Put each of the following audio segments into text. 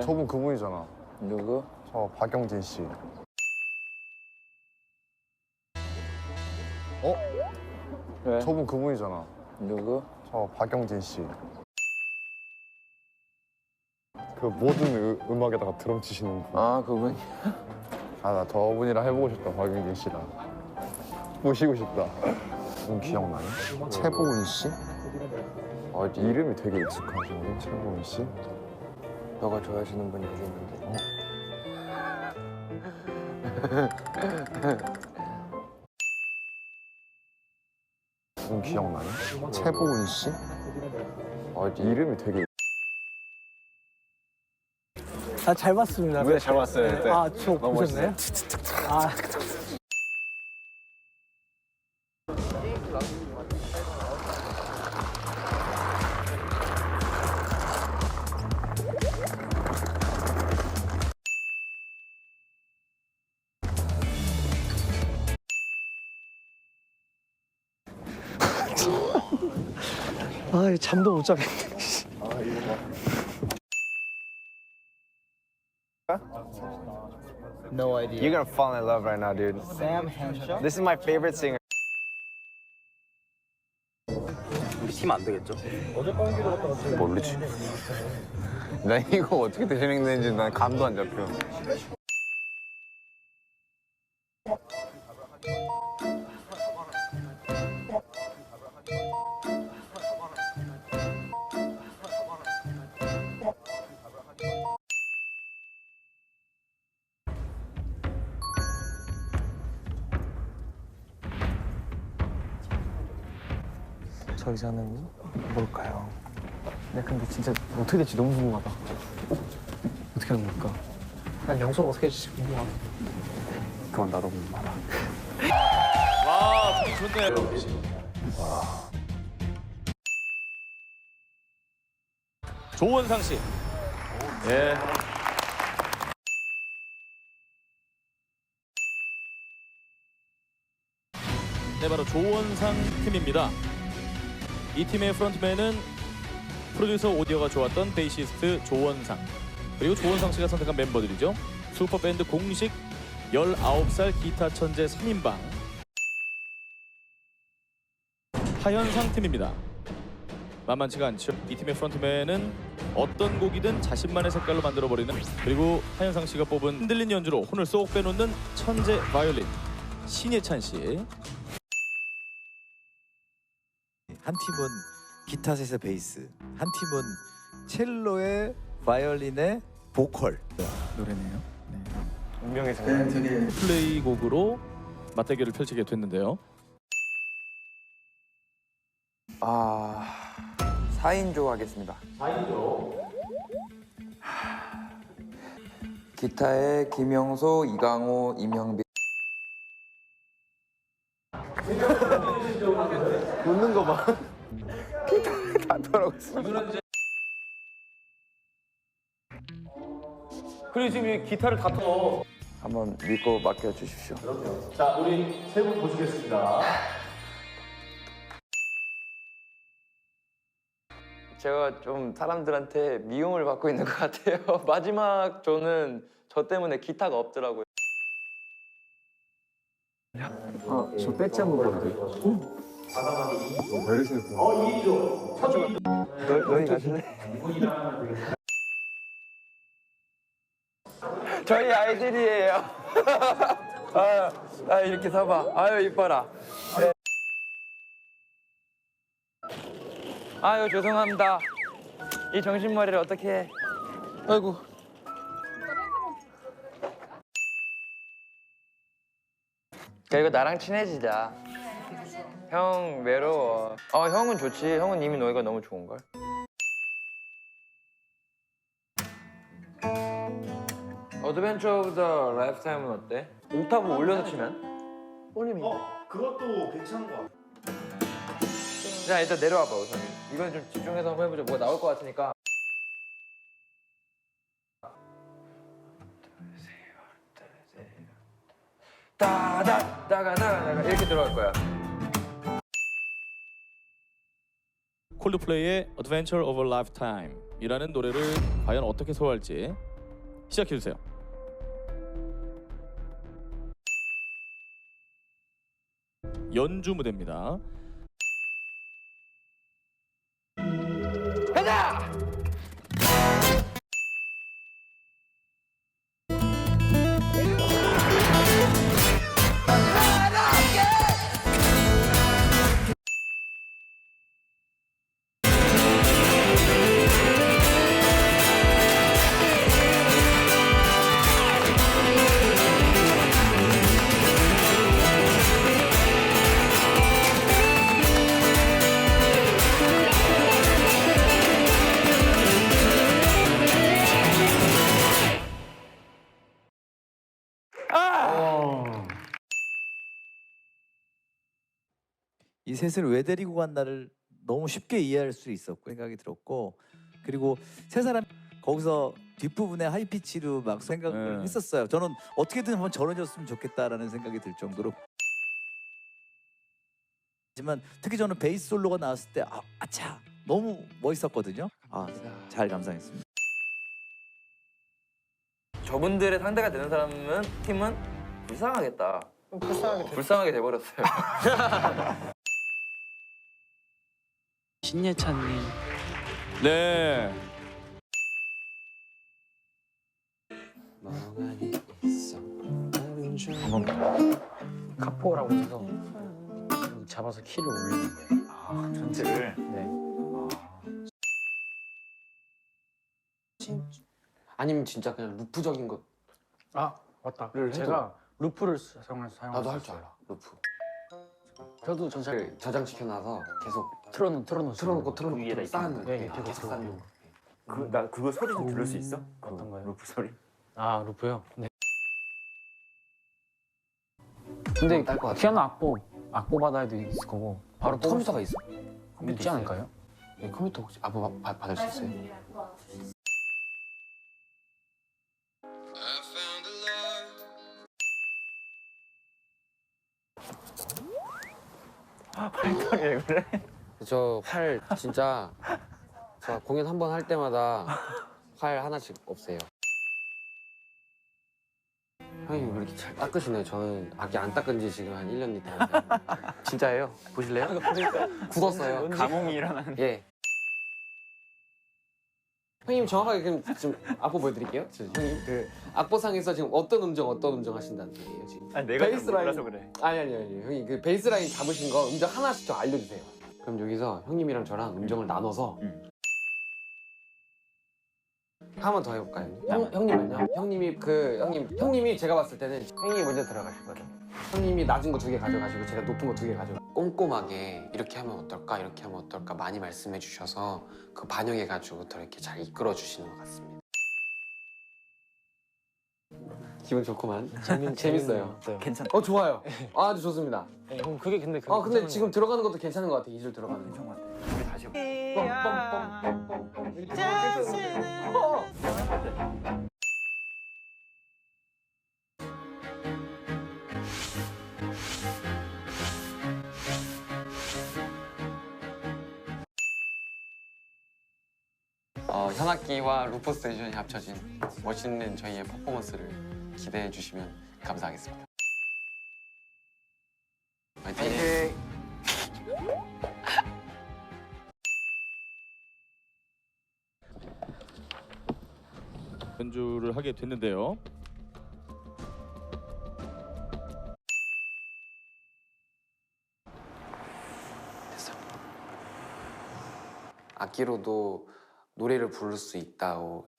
어? 왜? 저분 그분이잖아. 누구? 저 박영진 씨. 어? 왜? 저분 그분이잖아. 누구? 저 박영진 씨. 그 모든 으, 음악에다가 드럼 치시는 분. 아 그분? 아, 나 저분이랑 해보고 싶다, 박영진 씨랑. 모시고 싶다. 분 기억나요? 최보은 씨? 어디? 이름이 되게 익숙하신데, 최보은 씨? 너가 좋아하시는 분이 여기 있는데. 분 기억나요? 최보은 씨? 어디? 이름이 되게 아, 잘 봤습니다. 네, 잘 봤어요. 네. 아, 저 너무 보셨나요? 아, 아, 잠도 못 자겠네. No idea. You're gonna fall in love right now, dude. Sam Henshaw? This is my favorite singer. 모르지. 나 이거 어떻게 진행되는지 난 감도 안 잡혀. 저 의자는 뭘까요? 네, 근데 진짜 어떻게 될지 너무 궁금하다. 어떻게 하는 걸까? 난 영수가 어떻게 될지 궁금하다. 그건 나도 궁금하다. 와, 분위기 좋네요. 조원상 씨. 예. 네, 바로 조원상 팀입니다. 이 팀의 프론트맨은 프로듀서 오디오가 좋았던 베이시스트 조원상 그리고 조원상 씨가 선택한 멤버들이죠. 슈퍼밴드 공식 19살 기타 천재 3인방 하현상 팀입니다. 만만치가 않죠. 이 팀의 프론트맨은 어떤 곡이든 자신만의 색깔로 만들어버리는 그리고 하현상 씨가 뽑은 흔들린 연주로 혼을 쏙 빼놓는 천재 바이올린 신예찬 씨 한 팀은 기타 셋의 베이스, 한 팀은 첼로의 바이올린의 보컬 노래네요. 운명의 장난. 플레이 곡으로 맞대결을 펼치게 됐는데요. 아 4인조 하겠습니다. 4인조. 기타에 김영소, 이강호, 이명빈. 웃는 거 봐. 그리고 지금 이 기타를 다 터. 한번 믿고 맡겨 주십시오. 자, 우리 세분 보시겠습니다. 제가 좀 사람들한테 미움을 받고 있는 것 같아요. 마지막 저는 저 때문에 기타가 없더라고요. 아, 저 배지 한번 보여드릴게요. 너, 너희 가실래? 저희 아이들이에요. 아, 아 이렇게 서봐. 아유 이뻐라. 네. 아유 죄송합니다. 이 정신머리를 어떻게 해? 아이고. 그리고 나랑 친해지자. 형 외로워. 어 형은 좋지. 형은 이미 너희가 너무 좋은 걸. 어드벤처 오브 더 라이프타임은 어때? 옥타브 올려서 치면? 올림인데. 어, 그것도 괜찮은 것 같아. 자 일단 내려와봐 우선. 이건 좀 집중해서 한번 해보자. 뭐가 나올 것 같으니까. 따다 따가 따가 이렇게 들어갈 거야. 콜드플레이의 Adventure of a Lifetime 이라는 노래를 과연 어떻게 소화할지 시작해 주세요. 연주 무대입니다. 이 셋을 왜 데리고 간다를 너무 쉽게 이해할 수 있었고 생각이 들었고 그리고 세 사람 거기서 뒷부분에 하이피치로 막 생각을 네. 했었어요. 저는 어떻게든 한번 저러졌으면 좋겠다라는 생각이 들 정도로 하지만 특히 저는 베이스 솔로가 나왔을 때 아, 아차 너무 멋있었거든요. 아, 잘 감상했습니다. 저분들의 상대가 되는 사람은 팀은 불쌍하겠다. 불쌍하게 불쌍하게 돼버렸어요. 신예찬님 네. 한번 카포라고 해서 잡아서 키를 올리는 거예요. 아, 전체를. 네. 아니면 진짜 그냥 루프적인 것 아 맞다. 를 제가 루프를 사용해서 사용. 나도 할 줄 알아 루프 저도 전체 를 저장시켜놔서 계속 틀어놓 틀어놓 틀어놓고 틀어놓고 위에다 쌓는 네, 거 계속. 쌓는 거 그, 나 그거 소리 좀 들을 수 있어? 그 어떤 거요? 루프 소리? 아 루프요? 네. 근데 딸것 같아. 피아노 악보 악보 받아야도 있을 거고 바로 컴퓨터가 있어 있지 않을까요? 네, 컴퓨터 혹시 아부 뭐 받- 받을 수 있어요? 저 활 진짜 저 공연 한 번 할 때마다 활 하나씩 없애요. 형님 왜 이렇게 잘 닦으시네요. 저는 악기 안 닦은 지 지금 한 1년 됐는데 진짜예요. 보실래요? 굳었어요. 가뭄이 일어나는. 예. 형님 정확하게 그럼 지금 악보 보여드릴게요. 저 형님 그 악보상에서 지금 어떤 음정 어떤 음정 하신다는 얘기예요 지금? 아니 내가 잘 베이스 라인. 몰라서 그래. 아니 아니 아니 형님 그 베이스 라인 잡으신 거 음정 하나씩 좀 알려주세요. 그럼 여기서 형님이랑 저랑 음정을 나눠서 음. 한번 더 해볼까요? 형 형님은요? 형님이 그 형님 형님이 제가 봤을 때는 형이 먼저 들어가실 거죠. 형님이 낮은 거 두 개 가져가시고 제가 높은 거 두 개 가져. 꼼꼼하게 이렇게 하면 어떨까 이렇게 하면 어떨까 많이 말씀해 주셔서 그 반영해 가지고 더 이렇게 잘 이끌어 주시는 것 같습니다. 기분 좋구만. 재밌 재밌어요. 괜찮다. 어 좋아요. 아주 좋습니다. 네, 그럼 그게 근데 그아 근데 지금 들어가는 것도 괜찮은 것 같아. 2줄 들어가는 거. 우리 다시 해볼까? 뻥뻥뻥뻥뻥 이렇게 계속. 어. 어, 현악기와 루퍼스 에디션이 합쳐진 멋있는 저희의 퍼포먼스를 기대해 주시면 감사하겠습니다. 화이팅! 연주를 하게 됐는데요. 악기로도 노래를 부를 수 있다고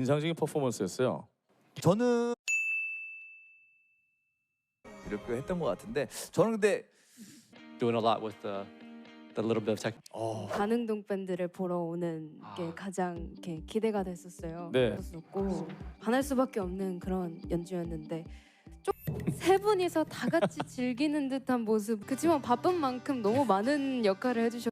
인상적인 퍼포먼스였어요. 저는 이렇게 했던 것 같은데 저는 근데 doing a lot with the the little bit of tech. 반응동 밴드를 보러 오는 게 아. 가장 이렇게 기대가 됐었어요. 네. 그랬었고 반할 수밖에 없는 그런 연주였는데 좀세 분이서 다 같이 즐기는 듯한 모습. 그지만 바쁜 만큼 너무 많은 역할을 해주셨.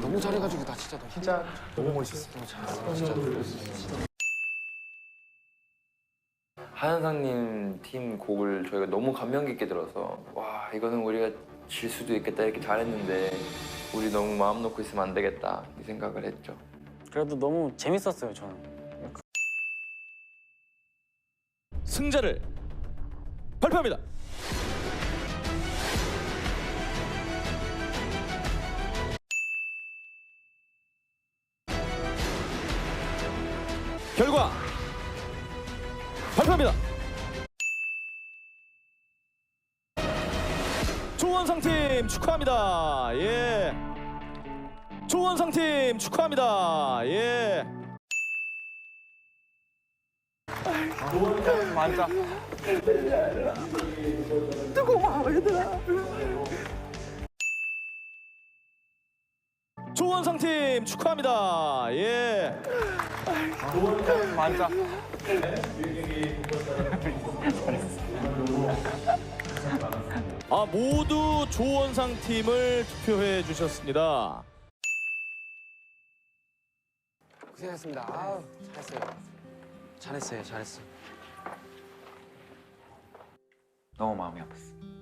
너무 잘해가지고 나 진짜 너무 진짜 너무 멋있었어. 너무 잘했어. 진짜 하현상님 팀 곡을 저희가 너무 감명 깊게 들어서 와 이거는 우리가 질 수도 있겠다 이렇게 잘했는데 우리 너무 마음 놓고 있으면 안 되겠다 이 생각을 했죠. 그래도 너무 재밌었어요 저는. 승자를 발표합니다. 발표합니다. 조원상 팀 축하합니다. 예. 조원상 팀 축하합니다. 예. 맞아. 조 원상 팀 축하합니다. 예. 맞아. 아 모두 조원상 팀을 투표해 주셨습니다. 고생하셨습니다. 아우, 잘했어요. 잘했어요. 잘했어. 너무 마음이 아팠어.